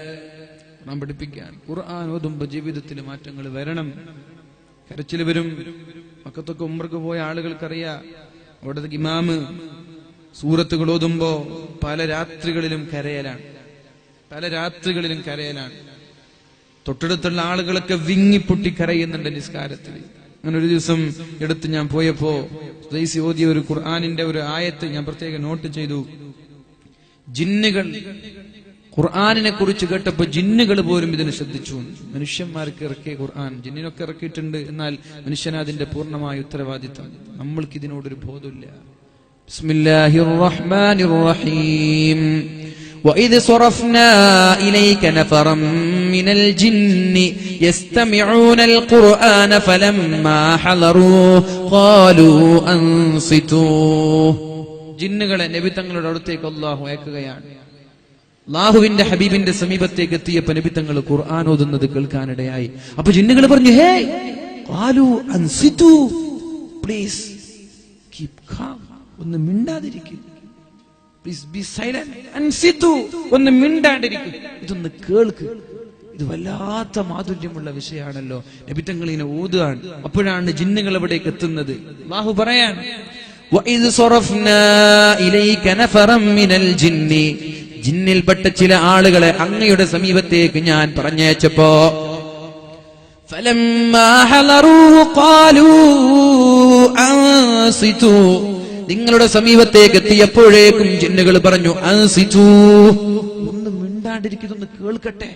ഖുർആൻ പഠിപ്പിക്കാൻ. ഖുർആൻ ഓതുമ്പോ ജീവിതത്തിൽ മാറ്റങ്ങൾ വരണം. കരച്ചിൽ വരും. മക്കത്തൊക്കെ ഉമ്മർക്ക് പോയ ആളുകൾക്കറിയാം. അവിടെ ഇമാമ് സൂറത്തുകൾ ഓതുമ്പോ പല രാത്രികളിലും കരയലാണ്. പല രാത്രികളിലും കരയലാണ്. തൊട്ടടുത്തുള്ള ആളുകളൊക്കെ വിങ്ങി വിങ്ങിപ്പൊട്ടി കരയുന്നുണ്ട് നിസ്കാരത്തിൽ അങ്ങനെ ഒരു ദിവസം എടുത്ത് ഞാൻ പോയപ്പോ റൈസി ഓതിയ ഒരു ഖുർആാനിന്റെ ഒരു ആയത്ത് ഞാൻ പ്രത്യേകം നോട്ട് ചെയ്തു. ജിന്നുകൾ ഖുർആാനിനെ കുറിച്ച് കേട്ടപ്പോ ജിന്നുകൾ പോലും ഇതിനെ ശ്രദ്ധിച്ചു മനുഷ്യന്മാർക്ക് ഇറക്കിയ ഖുർആൻ ജിന്നിനൊക്കെ ഇറക്കിയിട്ടുണ്ട് എന്നാൽ മനുഷ്യന് അതിന്റെ പൂർണ്ണമായ ഉത്തരവാദിത്വം നമ്മൾക്ക് ഇതിനോടൊരു ബോധമില്ല ബിസ്മില്ലാഹിർ റഹ്മാനിർ റഹീം وإذ صرفنا إليك نفرا من الجن يستمعون القرآن فلما حضروه قالوا أنصتوا ജിന്നുകളെ നബി തങ്ങളുടെ അടുത്തേക്ക് അള്ളാഹു അയക്കുകയാണ് അള്ളാഹുവിന്റെ ഹബീബിന്റെ സമീപത്തേക്ക് എത്തിയപ്പോ നബി തങ്ങൾ ഖുർആൻ ഓതുന്നത് കേൾക്കാനിടയായി അപ്പൊ ജിന്നുകൾ പറഞ്ഞു ഹേ കാലു അൻസിതു പ്ലീസ് കീപ് കാം ഒന്ന് മിണ്ടാതിരിക്കും പ്ലീസ് ബി സൈലന്റ് അൻസിതു ഒന്ന് മിണ്ടാണ്ടിരിക്കും ഇതൊന്ന് കേൾക്ക് ഇത് വല്ലാത്ത മാധുര്യമുള്ള വിഷയമാണല്ലോ നബിത്തങ്ങൾ ഇങ്ങനെ ഓതുകയാണ് അപ്പോഴാണ് ജിന്നുകൾ അവിടേക്ക് എത്തുന്നത് അള്ളാഹു പറയാൻ وَإِذْ صَرَفْنَا إِلَيْكَ نَفَرًا مِنَ الْجِنِّ ജിന്നിൽപ്പെട്ട ചില ആളുകളെ അങ്ങയുടെ സമീപത്തേക്ക് ഞാൻ പറഞ്ഞയച്ചപ്പോ നിങ്ങളുടെ സമീപത്തേക്ക് എത്തിയപ്പോഴേക്കും ജിന്നുകൾ പറഞ്ഞു ഒന്ന് കേൾക്കട്ടെ.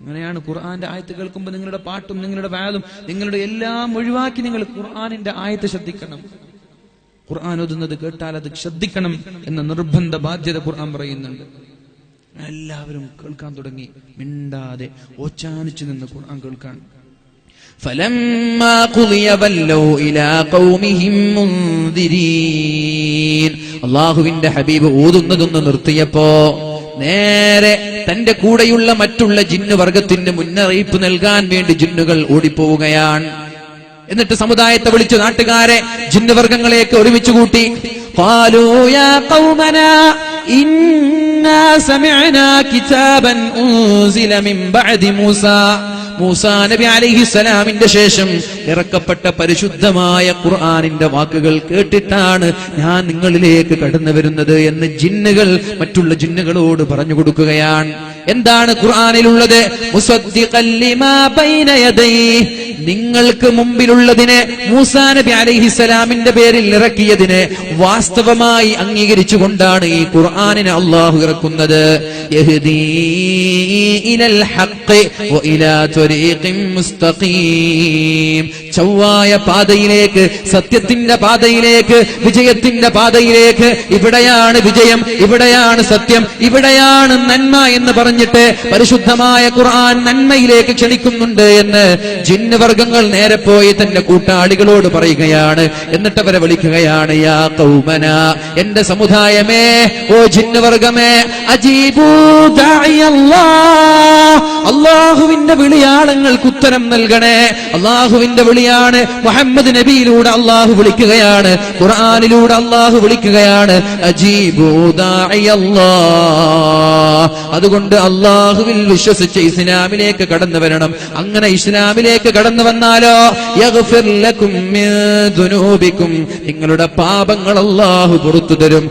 അങ്ങനെയാണ് ഖുർആന്റെ ആയത്ത് കേൾക്കുമ്പോൾ നിങ്ങളുടെ പാട്ടും നിങ്ങളുടെ വാലും നിങ്ങളുടെ എല്ലാം ഒഴിവാക്കി നിങ്ങൾ ഖുർആാനിന്റെ ആയത്ത് ശ്രദ്ധിക്കണം. ഖുർആൻ ഒതുന്നത് കേട്ടാൽ അത് ശ്രദ്ധിക്കണം എന്ന നിർബന്ധ ബാധ്യത ഖുർആൻ പറയുന്നുണ്ട്. എല്ലാവരും കേൾക്കാൻ തുടങ്ങി മിണ്ടാതെ ഓച്ചാനിച്ചു നിന്ന് ഖുർആൻ കേൾക്കാൻ فلما قضي ولوا إلى قومهم منذرين അള്ളാഹുവിന്റെ ഹബീബ് ഊതുന്നതൊന്ന് നിർത്തിയപ്പോ നേരെ തന്റെ കൂടെയുള്ള മറ്റുള്ള ജിന്നു വർഗത്തിന് മുന്നറിയിപ്പ് നൽകാൻ വേണ്ടി ജിന്നുകൾ ഓടിപ്പോവുകയാണ് എന്നിട്ട് സമുദായത്തെ വിളിച്ചു നാട്ടുകാരെ ജിന്നുവർഗങ്ങളെയൊക്കെ ഒരുമിച്ച് കൂട്ടി قالوا മൂസാ നബി അലഹിസ്സലാമിന്റെ ശേഷം ഇറക്കപ്പെട്ട പരിശുദ്ധമായ ഖുർആനിന്റെ വാക്കുകൾ കേട്ടിട്ടാണ് ഞാൻ നിങ്ങളിലേക്ക് കടന്നു വരുന്നത് എന്ന് ജിന്നുകൾ മറ്റുള്ള ജിന്നുകളോട് പറഞ്ഞു കൊടുക്കുകയാണ്. എന്താണ് ഖുർആാനിലുള്ളത്. നിങ്ങൾക്ക് മുമ്പിലുള്ളതിനെ മൂസാ നബി അലൈഹിസ്സലാമിന്റെ പേരിൽ ഇറക്കിയതിനെ വാസ്തവമായി അംഗീകരിച്ചുകൊണ്ടാണ് ഈ ഖുർആനിനെ അള്ളാഹു ഇറക്കുന്നത്. ചൊവ്വായ പാതയിലേക്ക് സത്യത്തിന്റെ പാതയിലേക്ക് വിജയത്തിന്റെ പാതയിലേക്ക് ഇവിടെയാണ് വിജയം ഇവിടെയാണ് സത്യം ഇവിടെയാണ് നന്മ എന്ന് പറഞ്ഞിട്ട് പരിശുദ്ധമായ ഖുർആൻ നന്മയിലേക്ക് ക്ഷണിക്കുന്നുണ്ട് എന്ന് ജിന്ന് വർഗങ്ങൾ നേരെ പോയി തന്റെ കൂട്ടാളികളോട് പറയുകയാണ് എന്നിട്ട് അവരെ വിളിക്കുകയാണ് യാ കൗമന എന്റെ സമുദായമേ ഓ അജീബൂ ദാഇയല്ലാഹ്. അള്ളാഹുവിന്റെ വിളിയാളങ്ങൾക്ക് ഉത്തരം നൽകണേ അള്ളാഹുവിന്റെ വിളിയാണ് മുഹമ്മദ് നബിയിലൂടെ അള്ളാഹു വിളിക്കുകയാണ് ഖുർആാനിലൂടെ അള്ളാഹു വിളിക്കുകയാണ്. അതുകൊണ്ട് അള്ളാഹുവിൽ വിശ്വസിച്ച് ഇസ്ലാമിലേക്ക് കടന്നു വരണം. അങ്ങനെ ഇസ്ലാമിലേക്ക് കടന്നു വന്നാലോ? നിങ്ങളുടെ പാപങ്ങൾ അള്ളാഹു പുറത്തു തരും.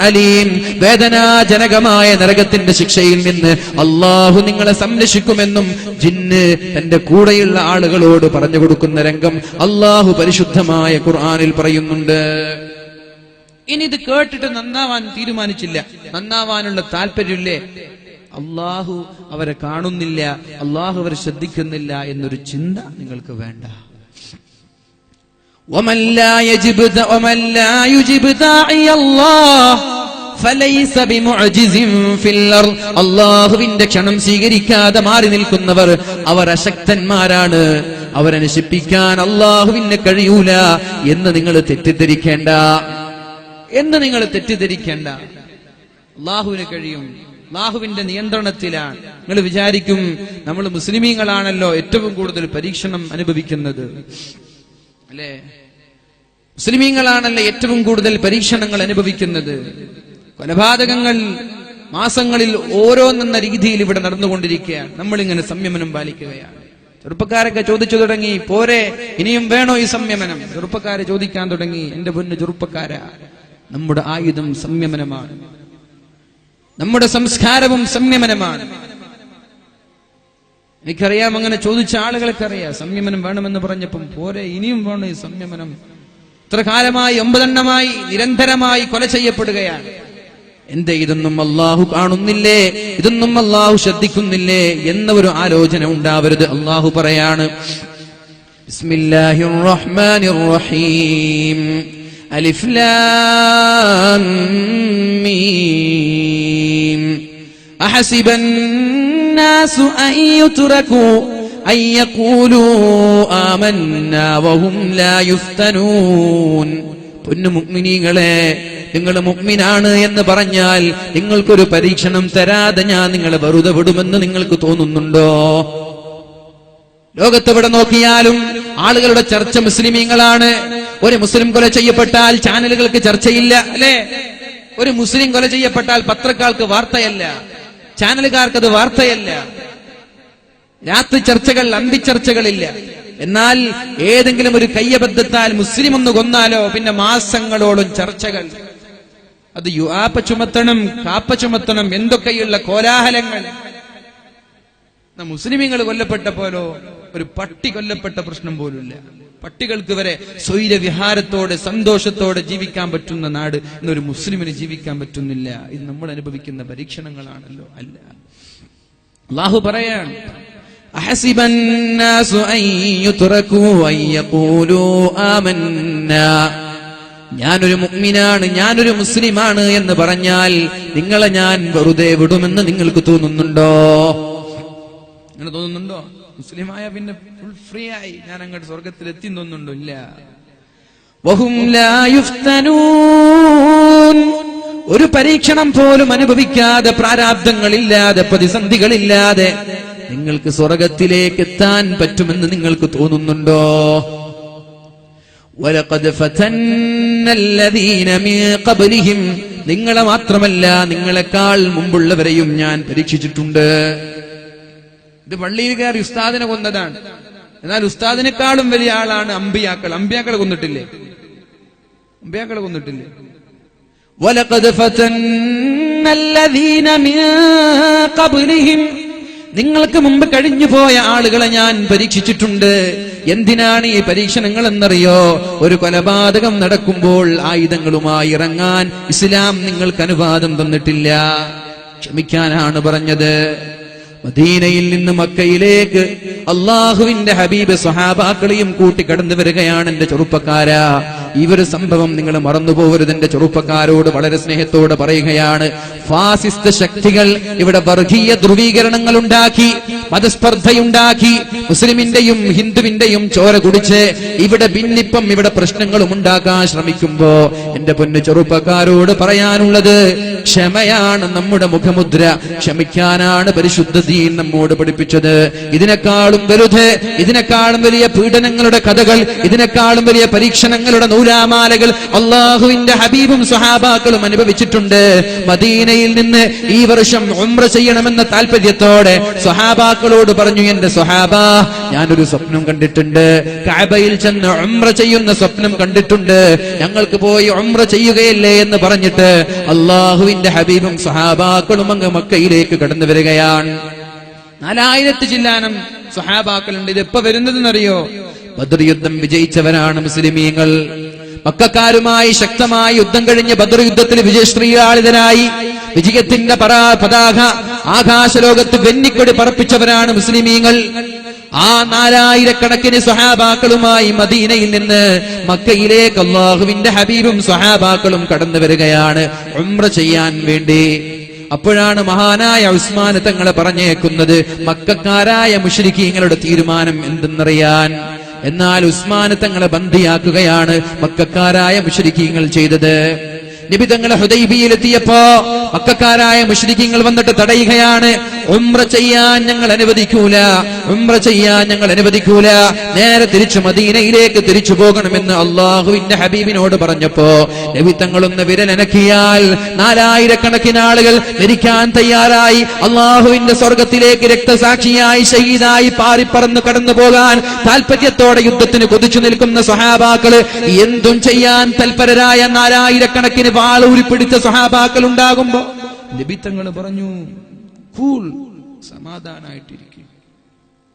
അലീം. വേദനാജനകമായ നരകത്തിന്റെ ശിക്ഷയിൽ നിന്ന് അള്ളാഹു നിങ്ങളെ സംരക്ഷിക്കുമെന്നും ജിന്ന് തന്റെ കൂടെയുള്ള ആളുകളോട് പറഞ്ഞു കൊടുക്കുന്ന രംഗം അള്ളാഹു പരിശുദ്ധമായ ഖുർആാനിൽ പറയുന്നുണ്ട്. ഇനി ഇത് കേട്ടിട്ട് നന്നാവാൻ തീരുമാനിച്ചില്ല. നന്നാവാനുള്ള താല്പര്യമില്ലേ? അള്ളാഹു അവരെ കാണുന്നില്ല അള്ളാഹു അവരെ ശ്രദ്ധിക്കുന്നില്ല എന്നൊരു ചിന്ത നിങ്ങൾക്ക് വേണ്ട. അള്ളാഹുവിന്റെ ക്ഷണം സ്വീകരിക്കാതെ മാറി നിൽക്കുന്നവർ അവർ അശക്തന്മാരാണ്. അവരനശിപ്പിക്കാൻ അള്ളാഹുവിന് കഴിയൂല എന്ന് നിങ്ങൾ തെറ്റിദ്ധരിക്കേണ്ട. എന്ന് നിങ്ങൾ തെറ്റിദ്ധരിക്കേണ്ട. അള്ളാഹുവിന് കഴിയും. അള്ളാഹുവിന്റെ നിയന്ത്രണത്തിലാണ്. നിങ്ങൾ വിചാരിക്കും നമ്മൾ മുസ്ലിമീങ്ങളാണല്ലോ ഏറ്റവും കൂടുതൽ പരീക്ഷണം അനുഭവിക്കുന്നത്. അല്ലേ? മുസ്ലിമീങ്ങളാണല്ലോ ഏറ്റവും കൂടുതൽ പരീക്ഷണങ്ങൾ അനുഭവിക്കുന്നത്. കൊലപാതകങ്ങൾ മാസങ്ങളിൽ ഓരോന്നെന്ന രീതിയിൽ ഇവിടെ നടന്നുകൊണ്ടിരിക്കുകയാണ്. നമ്മളിങ്ങനെ സംയമനം പാലിക്കുകയാണ്. ചെറുപ്പക്കാരൊക്കെ ചോദിച്ചു തുടങ്ങി പോരെ ഇനിയും വേണോ ഈ സംയമനം? ചെറുപ്പക്കാരെ ചോദിക്കാൻ തുടങ്ങി എന്റെ പൊന്ന് ചെറുപ്പക്കാര. നമ്മുടെ ആയുധം സംയമനമാണ്. നമ്മുടെ സംസ്കാരവും സംയമനമാണ്. എനിക്കറിയാം അങ്ങനെ ചോദിച്ച ആളുകൾക്ക് അറിയാം സംയമനം വേണമെന്ന് പറഞ്ഞപ്പം പോരെ ഇനിയും വേണം ഈ സംയമനം. ഇത്ര കാലമായി ഒമ്പതെണ്ണമായി നിരന്തരമായി കൊല ചെയ്യപ്പെടുകയാണ്. എന്തേ ഇതൊന്നും അള്ളാഹു കാണുന്നില്ലേ? ഇതൊന്നും അള്ളാഹു ശ്രദ്ധിക്കുന്നില്ലേ? എന്ന ഒരു ആലോചന ഉണ്ടാവരുത് അള്ളാഹു പറയാണ്. ബിസ്മില്ലാഹിർ റഹ്മാനിർ റഹീം. أحسب الناس أن يتركوا أن يقولوا آمنا وهم لا يفتنون പൊന്നു മുഗ്മിനീങ്ങളെ നിങ്ങൾ മുഗ്മിനാണ് എന്ന് പറഞ്ഞാൽ നിങ്ങൾക്കൊരു പരീക്ഷണം തരാതെ ഞാൻ നിങ്ങളെ വെറുതെ വിടുമെന്ന് നിങ്ങൾക്ക് തോന്നുന്നുണ്ടോ ലോകത്തെവിടെ നോക്കിയാലും ആളുകളുടെ ചർച്ച മുസ്ലിമീങ്ങളാണ് ഒരു മുസ്ലിം കൊല ചെയ്യപ്പെട്ടാൽ ചാനലുകൾക്ക് ചർച്ചയില്ല അല്ലേ? ഒരു മുസ്ലിം കൊല ചെയ്യപ്പെട്ടാൽ പത്രക്കാർക്ക് വാർത്തയല്ല ചാനലുകാർക്ക് അത് വാർത്തയല്ല. രാത്രി ചർച്ചകൾ അന്തിച്ചർച്ചകളില്ല എന്നാൽ ഏതെങ്കിലും ഒരു കയ്യബദ്ധത്താൽ മുസ്ലിം ഒന്ന് കൊന്നാലോ പിന്നെ മാസങ്ങളോളം ചർച്ചകൾ. അത് യുവാപ്പ ചുമത്തണം കാപ്പ ചുമത്തണം എന്തൊക്കെയുള്ള കോലാഹലങ്ങൾ. മുസ്ലിമീങ്ങൾ കൊല്ലപ്പെട്ട പോലോ ഒരു പട്ടി കൊല്ലപ്പെട്ട പ്രശ്നം പോലുമില്ല. പട്ടികൾക്ക് വരെ സ്വൈരവിഹാരത്തോടെ സന്തോഷത്തോടെ ജീവിക്കാൻ പറ്റുന്ന നാട് ഇന്നൊരു മുസ്ലിമിന് ജീവിക്കാൻ പറ്റുന്നില്ല ഇത് നമ്മൾ അനുഭവിക്കുന്ന പരീക്ഷണങ്ങളാണല്ലോ അല്ല അള്ളാഹു പറയാണ് أحسب الناس أن يتركوا أن يقولوا آمنا ഞാനൊരു മുഗ്മിനാണ് ഞാനൊരു മുസ്ലിമാണ് എന്ന് പറഞ്ഞാൽ നിങ്ങളെ ഞാൻ വെറുതെ വിടുമെന്ന് നിങ്ങൾക്ക് തോന്നുന്നുണ്ടോ അങ്ങനെ തോന്നുന്നുണ്ടോ മുസ്ലിമായ പിന്നെ ഫുൾ ഫ്രീ ആയി. ഞാൻ അങ്ങോട്ട് സ്വർഗത്തിൽ എത്തി തോന്നുന്നുണ്ടോ ഇല്ല ഒരു പരീക്ഷണം പോലും അനുഭവിക്കാതെ പ്രാരാബ്ദങ്ങളില്ലാതെ പ്രതിസന്ധികളില്ലാതെ നിങ്ങൾക്ക് സ്വർഗത്തിലേക്ക് എത്താൻ പറ്റുമെന്ന് നിങ്ങൾക്ക് തോന്നുന്നുണ്ടോ? നിങ്ങളെ മാത്രമല്ല നിങ്ങളെക്കാൾ മുമ്പുള്ളവരെയും ഞാൻ പരീക്ഷിച്ചിട്ടുണ്ട്. ഇത് പള്ളിയിൽ കയറി ഉസ്താദിനെ കൊന്നതാണ് എന്നാൽ ഉസ്താദിനെക്കാളും വലിയ ആളാണ് അമ്പിയാക്കൾ അമ്പിയാക്കളെ കൊന്നിട്ടില്ലേ അമ്പിയാക്കളെ കൊന്നിട്ടില്ലേ വലഖദ് ഫതന്ന الذين من قبلهم നിങ്ങൾക്ക് മുമ്പ് കഴിഞ്ഞു പോയ ആളുകളെ ഞാൻ പരീക്ഷിച്ചിട്ടുണ്ട് എന്തിനാണ് ഈ പരീക്ഷണങ്ങൾ എന്നറിയോ ഒരു കൊലപാതകം നടക്കുമ്പോൾ ആയുധങ്ങളുമായി ഇറങ്ങാൻ ഇസ്ലാം നിങ്ങൾക്ക് അനുവാദം തന്നിട്ടില്ല ക്ഷമിക്കാനാണ് പറഞ്ഞത് മദീനയിൽ നിന്ന് മക്കയിലേക്ക് അള്ളാഹുവിന്റെ ഹബീബ് സഹാബാക്കളെയും കൂട്ടി കടന്നു വരികയാണ് എന്റെ ചെറുപ്പക്കാരാ. ഈ ഒരു സംഭവം നിങ്ങൾ മറന്നുപോകരുത്. എന്റെ ചെറുപ്പക്കാരോട് വളരെ സ്നേഹത്തോടെ പറയുകയാണ് ഫാസിസ്റ്റ് ശക്തികൾ ഇവിടെ വർഗീയ ധ്രുവീകരണങ്ങൾ ഉണ്ടാക്കി മതസ്പർദ്ധയുണ്ടാക്കി മുസ്ലിമിന്റെയും ഹിന്ദുവിന്റെയും ചോര കുടിച്ച് ഇവിടെ ഭിന്നിപ്പം ഇവിടെ പ്രശ്നങ്ങളും ഉണ്ടാക്കാൻ ശ്രമിക്കുമ്പോ എന്റെ പൊന്നു ചെറുപ്പക്കാരോട് പറയാനുള്ളത് ക്ഷമയാണ് നമ്മുടെ മുഖമുദ്ര ക്ഷമിക്കാനാണ് പരിശുദ്ധ ദീൻ നമ്മോട് പഠിപ്പിച്ചത്. ഇതിനേക്കാളും വലുത് ഇതിനേക്കാളും വലിയ പീഡനങ്ങളുടെ കഥകൾ ഇതിനേക്കാളും വലിയ പരീക്ഷണങ്ങളുടെ നൂലാമാലകൾ അള്ളാഹുവിന്റെ ഹബീബും സഹാബാക്കളും അനുഭവിച്ചിട്ടുണ്ട്. മദീനയിൽ നിന്ന് ഈ വർഷം ഉംറ ചെയ്യണമെന്ന താല്പര്യത്തോടെ സ്വഹാബാക്കളോട് പറഞ്ഞു എന്റെ സ്വഹാബ ഞാനൊരു സ്വപ്നം കണ്ടിട്ടുണ്ട്. കാബയിൽ ചെന്ന് ഉംറ ചെയ്യുന്ന സ്വപ്നം കണ്ടിട്ടുണ്ട്. ഞങ്ങൾക്ക് പോയി ഉംറ ചെയ്യുകയല്ലേ എന്ന് പറഞ്ഞിട്ട് അള്ളാഹുവിന്റെ ഹബീബും സഹാബാക്കളും അങ്ങ് മക്കയിലേക്ക് കടന്നു വരികയാണ്. നാലായിരത്തി ചില്ലാനം സഹാബാക്കളുണ്ട് ഇത് എപ്പോ വരുന്നതെന്നറിയോ? ബദർ യുദ്ധം വിജയിച്ചവരാണ് മുസ്ലിമീങ്ങൾ. മക്കാരുമായി ശക്തമായി യുദ്ധം കഴിഞ്ഞ് ബദർ യുദ്ധത്തിൽ വിജയശ്രീലാളിതനായി വിജയത്തിന്റെ പരാ പതാക ആകാശലോകത്ത് വെന്നിക്കൊടി പറപ്പിച്ചവരാണ് മുസ്ലിമീങ്ങൾ. ആ നാലായിരക്കണക്കിന് സഹാബാക്കളുമായി മദീനയിൽ നിന്ന് മക്കയിലേക്ക് അള്ളാഹുവിന്റെ ഹബീബും സഹാബാക്കളും കടന്നു വരികയാണ് ഉംറ ചെയ്യാൻ വേണ്ടി. അപ്പോഴാണ് മഹാനായ ഉസ്മാൻ തങ്ങളെ പറഞ്ഞേക്കുന്നത് മക്കാരായ മുഷരിക്കീങ്ങളുടെ തീരുമാനം എന്തെന്നറിയാൻ. എന്നാൽ ഉസ്മാനെ തങ്ങളെ ബന്ദിയാക്കുകയാണ് മക്കാരായ മുഷരിക്കീങ്ങൾ ചെയ്തത്. നബി തങ്ങളെ ഹുദൈബിയിലെത്തിയപ്പോ മക്കാരായ മുഷ്രിഖീങ്ങൾ വന്നിട്ട് തടയുകയാണ്. ഉംറ ചെയ്യാൻ ഞങ്ങൾ അനുവദിക്കൂല. ഉംറ ചെയ്യാൻ ഞങ്ങൾ അനുവദിക്കൂല. നേരെ തിരിച്ചു മദീനയിലേക്ക് തിരിച്ചു പോകണമെന്ന് അള്ളാഹുവിന്റെ ഹബീബിനോട് പറഞ്ഞപ്പോ നബി തങ്ങളൊന്ന് വിരലനക്കിയാൽ നാലായിരക്കണക്കിന് ആളുകൾ മരിക്കാൻ തയ്യാറായി. അള്ളാഹുവിന്റെ സ്വർഗത്തിലേക്ക് രക്തസാക്ഷിയായി ഷഹീദായി പാറിപ്പറന്ന് കടന്നു പോകാൻ താല്പര്യത്തോടെ യുദ്ധത്തിന് കൊതിച്ചു നിൽക്കുന്ന സഹാബാക്കൾ എന്തും ചെയ്യാൻ തൽപരരായ നാലായിരക്കണക്കിന് വാളൂരി പിടിച്ച സഹാബാക്കൾ ഉണ്ടാകുമ്പോ ലഭിത്തങ്ങൾ പറഞ്ഞു കൂൾ സമാധാനായിട്ടിരിക്കും.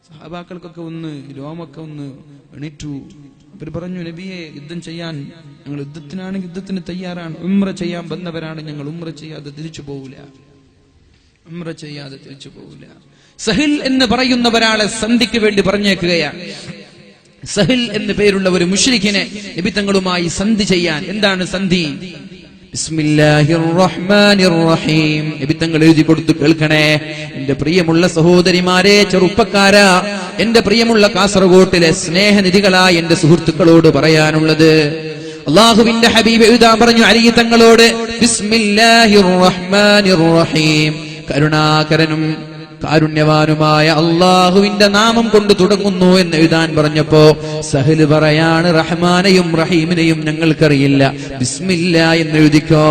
സഹാബാക്കൾക്കൊക്കെ ഒന്ന് രോമൊക്കെ ഒന്ന് എണീറ്റു. അവർ പറഞ്ഞു നബിയെ യുദ്ധം ചെയ്യാൻ ഞങ്ങൾ യുദ്ധത്തിനാണെങ്കിൽ യുദ്ധത്തിന് തയ്യാറാണ്. ഉമ്ര ചെയ്യാൻ വന്നവരാണ് ഞങ്ങൾ. ഉമ്ര ചെയ്യാതെ തിരിച്ചു പോവില്ല. ഉമ്ര ചെയ്യാതെ തിരിച്ചു പോവില്ല. സഹിൽ എന്ന് പറയുന്ന ഒരാളെ സന്ധിക്ക് വേണ്ടി പറഞ്ഞേക്കുകയാണ്. സഹിൽ എന്ന് പേരുള്ള ഒരു മുഷ്രിഖിനെ നിബിത്തങ്ങളുമായി സന്ധി ചെയ്യാൻ. എന്താണ് സന്ധി? നിബിത്തങ്ങൾ എഴുതി കൊടുത്തു കേൾക്കണേ. എന്റെ പ്രിയമുള്ള സഹോദരിമാരെ ചെറുപ്പക്കാരാ എന്റെ പ്രിയമുള്ള കാസർഗോട്ടിലെ സ്നേഹനിധികളായ എന്റെ സുഹൃത്തുക്കളോട് പറയാനുള്ളത്. അള്ളാഹുവിന്റെ ഹബീബ് എഴുതാൻ പറഞ്ഞു അലി തങ്ങളോട് ബിസ്മില്ലാഹിർ റഹ്മാനിർ റഹീം കരുണാകരനും കാരുണ്യവാനുമായ അള്ളാഹുവിന്റെ നാമം കൊണ്ട് തുടങ്ങുന്നു എന്ന് എഴുതാൻ പറഞ്ഞപ്പോ സഹൽ പറയാണ് റഹ്മാനെയും റഹീമിനെയും ഞങ്ങൾക്കറിയില്ല. ബിസ്മില്ല എന്ന് എഴുതിക്കോ.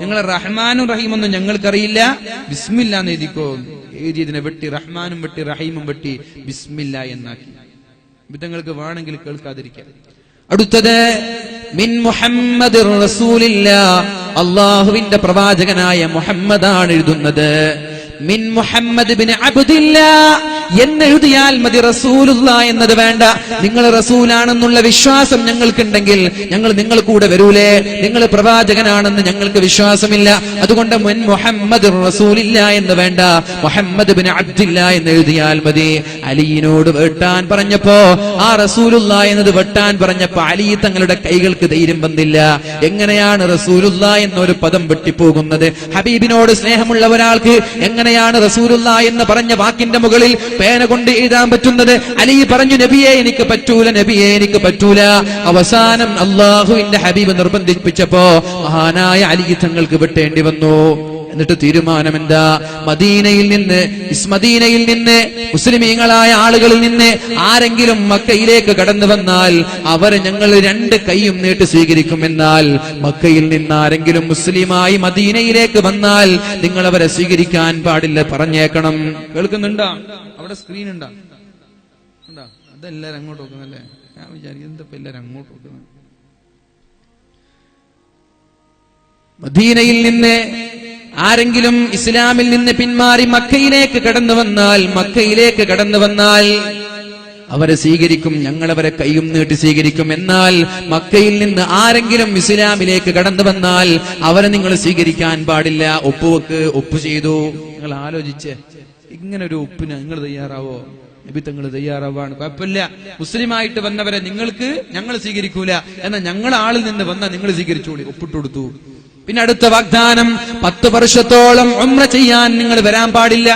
നിങ്ങൾ റഹ്മാനും റഹീമൊന്നും ഞങ്ങൾക്കറിയില്ല. ബിസ്മില്ല എന്ന് എഴുതിക്കോ. എഴുതിയതിനെ വെട്ടി റഹ്മാനും വെട്ടി റഹീമും വെട്ടി ബിസ്മില്ല എന്നാക്കി. വിധങ്ങൾക്ക് വേണമെങ്കിൽ കേൾക്കാതിരിക്കാം. അടുത്തത് മിൻ മുഹമ്മദ് റസൂലില്ല. അള്ളാഹുവിന്റെ പ്രവാചകനായ മുഹമ്മദാണ് എഴുതുന്നത്. മിൻ മുഹമ്മദ് മതി റസൂലുള്ള എന്നത് വേണ്ട. നിങ്ങൾ റസൂലാണെന്നുള്ള വിശ്വാസം ഞങ്ങൾക്കുണ്ടെങ്കിൽ ഞങ്ങൾ നിങ്ങൾ കൂടെ വരൂലേ. നിങ്ങൾ പ്രവാചകനാണെന്ന് ഞങ്ങൾക്ക് വിശ്വാസമില്ല. അതുകൊണ്ട് മുൻ മുഹമ്മദ് റസൂലില്ല എന്ന് വേണ്ട. മുഹമ്മദ് ബിൻ അബ്ദില്ല എന്ന് എഴുതിയാൽ മതി. അലിയിനോട് വെട്ടാൻ പറഞ്ഞപ്പോ ആ റസൂലുള്ള എന്നത് വെട്ടാൻ പറഞ്ഞപ്പോ അലി തങ്ങളുടെ കൈകൾക്ക് ധൈര്യം വന്നില്ല. എങ്ങനെയാണ് റസൂലുള്ള എന്നൊരു പദം വെട്ടിപ്പോകുന്നത്? ഹബീബിനോട് സ്നേഹമുള്ള ഒരാൾക്ക് എങ്ങനെയാണ് റസൂലുള്ള എന്ന് പറഞ്ഞ വാക്കിന്റെ മുകളിൽ പേന കൊണ്ട് എഴുതാൻ പറ്റുന്നത്? അലി പറഞ്ഞു നബിയെ എനിക്ക് പറ്റൂല നബിയെ എനിക്ക് പറ്റൂല. അവസാനം അള്ളാഹുവിന്റെ ഹബീബ് നിർബന്ധിപ്പിച്ചപ്പോ മഹാനായ അലി തങ്ങൾക്ക് വിട്ടേണ്ടി വന്നു. എന്നിട്ട് തീരുമാനം എന്താ മദീനയിൽ നിന്ന് ഇസ്മദീനയിൽ നിന്ന് മുസ്ലിമീങ്ങളായ ആളുകളിൽ നിന്ന് ആരെങ്കിലും മക്കയിലേക്ക് കടന്നു വന്നാൽ അവരെ ഞങ്ങൾ രണ്ട് കൈയും നീട്ടി സ്വീകരിക്കും എന്നാൽ മക്കയിൽ നിന്ന് ആരെങ്കിലും മുസ്ലിമായി മദീനയിലേക്ക് വന്നാൽ നിങ്ങൾ അവരെ സ്വീകരിക്കാൻ പാടില്ല പറഞ്ഞേക്കണം. കേൾക്കുന്നുണ്ടോ? അവിടെ സ്ക്രീൻ ഉണ്ടോ? ഉണ്ടോ? അതെല്ലാരും അങ്ങോട്ട് നോക്കുന്നല്ലേ ഞാൻ വിചാരിക്കും എന്താ എല്ലാരും അങ്ങോട്ട് നോക്കുന്നത്? മദീനയിൽ നിന്ന് ആരെങ്കിലും ഇസ്ലാമിൽ നിന്ന് പിന്മാറി മക്കയിലേക്ക് കടന്നു വന്നാൽ മക്കയിലേക്ക് കടന്നു വന്നാൽ അവരെ സ്വീകരിക്കും ഞങ്ങളവരെ കൈയും നീട്ടി സ്വീകരിക്കും. എന്നാൽ മക്കയിൽ നിന്ന് ആരെങ്കിലും ഇസ്ലാമിലേക്ക് കടന്നു വന്നാൽ അവരെ നിങ്ങൾ സ്വീകരിക്കാൻ പാടില്ല. ഒപ്പുവെക്ക് ഒപ്പ് ചെയ്തു. നിങ്ങൾ ആലോചിച്ച് ഇങ്ങനെ ഒരു ഒപ്പിന് നിങ്ങൾ തയ്യാറാവോ? നബി തങ്ങൾ തയ്യാറാവാണ്. കുഴപ്പമില്ല. മുസ്ലിമായിട്ട് വന്നവരെ നിങ്ങൾക്ക് ഞങ്ങൾ സ്വീകരിക്കൂല. എന്നാൽ ഞങ്ങൾ ആളിൽ നിന്ന് വന്ന നിങ്ങൾ സ്വീകരിച്ചോളി. ഒപ്പിട്ട് കൊടുത്തു. പിന്നെ അടുത്ത വാഗ്ദാനം പത്ത് വർഷത്തോളം ഉംറ ചെയ്യാൻ നിങ്ങൾ വരാൻ പാടില്ല.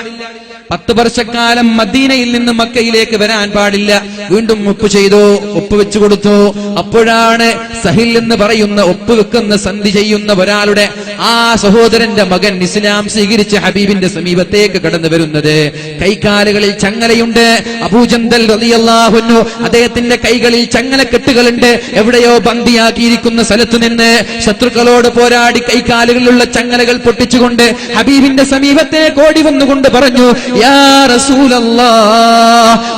പത്ത് വർഷക്കാലം മദീനയിൽ നിന്ന് മക്കയിലേക്ക് വരാൻ പാടില്ല. വീണ്ടും ഒപ്പ് ചെയ്തു ഒപ്പ് വെച്ചു കൊടുത്തു. അപ്പോഴാണ് സഹിൽ എന്ന് പറയുന്ന ഒപ്പ് വെക്കുന്ന സന്ധി ചെയ്യുന്ന ഒരാളുടെ ആ സഹോദരന്റെ മകൻ ഇസ്ലാം സ്വീകരിച്ച് ഹബീബിന്റെ സമീപത്തേക്ക് കടന്നു വരുന്നത്. കൈകാലുകളിൽ ചങ്ങലയുണ്ട്. അബൂജന്തൽ റതിയല്ലാഹുന്നു അദ്ദേഹത്തിന്റെ കൈകളിൽ ചങ്ങല കെട്ടുകളുണ്ട് എവിടെയോ ബന്ദിയാക്കിയിരിക്കുന്ന സ്ഥലത്തു നിന്ന് ശത്രുക്കളോട് പോരാടി കൈകാലുകളിലുള്ള ചങ്ങലകൾ പൊട്ടിച്ചുകൊണ്ട് ഹബീബിന്റെ സമീപത്തേക്ക് ഓടി വന്നുകൊണ്ട് പറഞ്ഞു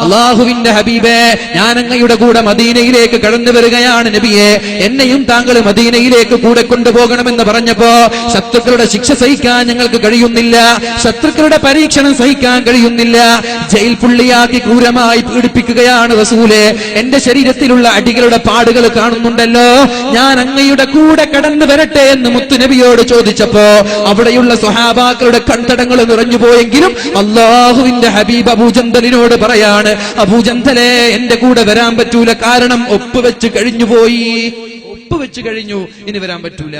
അള്ളാഹുവിന്റെ ഹബീബേ ഞാൻ അങ്ങയുടെ കൂടെ മദീനയിലേക്ക് കടന്നു വരികയാണ് നബിയെ. എന്നെയും താങ്കൾ മദീനയിലേക്ക് കൂടെ കൊണ്ടുപോകണമെന്ന് പറഞ്ഞപ്പോ ശത്രുക്കളുടെ ശിക്ഷ സഹിക്കാൻ ഞങ്ങൾക്ക് കഴിയുന്നില്ല. ശത്രുക്കളുടെ പരീക്ഷണം സഹിക്കാൻ കഴിയുന്നില്ല. ജയിൽ പുള്ളിയാക്കി ക്രൂരമായി പീഡിപ്പിക്കുകയാണ് റസൂലെ. എന്റെ ശരീരത്തിലുള്ള അടികളുടെ പാടുകൾ കാണുന്നുണ്ടല്ലോ. ഞാൻ അങ്ങയുടെ കൂടെ കടന്നു വരട്ടെ എന്ന് മുത്തുനബിയോട് ചോദിച്ചപ്പോ അവിടെയുള്ള സ്വഹാബാക്കളുടെ കണ്ടടങ്ങൾ നിറഞ്ഞു പോയെങ്കിലും അള്ളാഹുവിന്റെ ഹബീബ് അബൂജന്തലിനോട് പറയാണ് അബൂജന്തലെ എന്റെ കൂടെ വരാൻ പറ്റൂല. കാരണം ഒപ്പുവെച്ച് കഴിഞ്ഞു പോയി ഒപ്പ് വെച്ച് കഴിഞ്ഞു. ഇനി വരാൻ പറ്റൂല.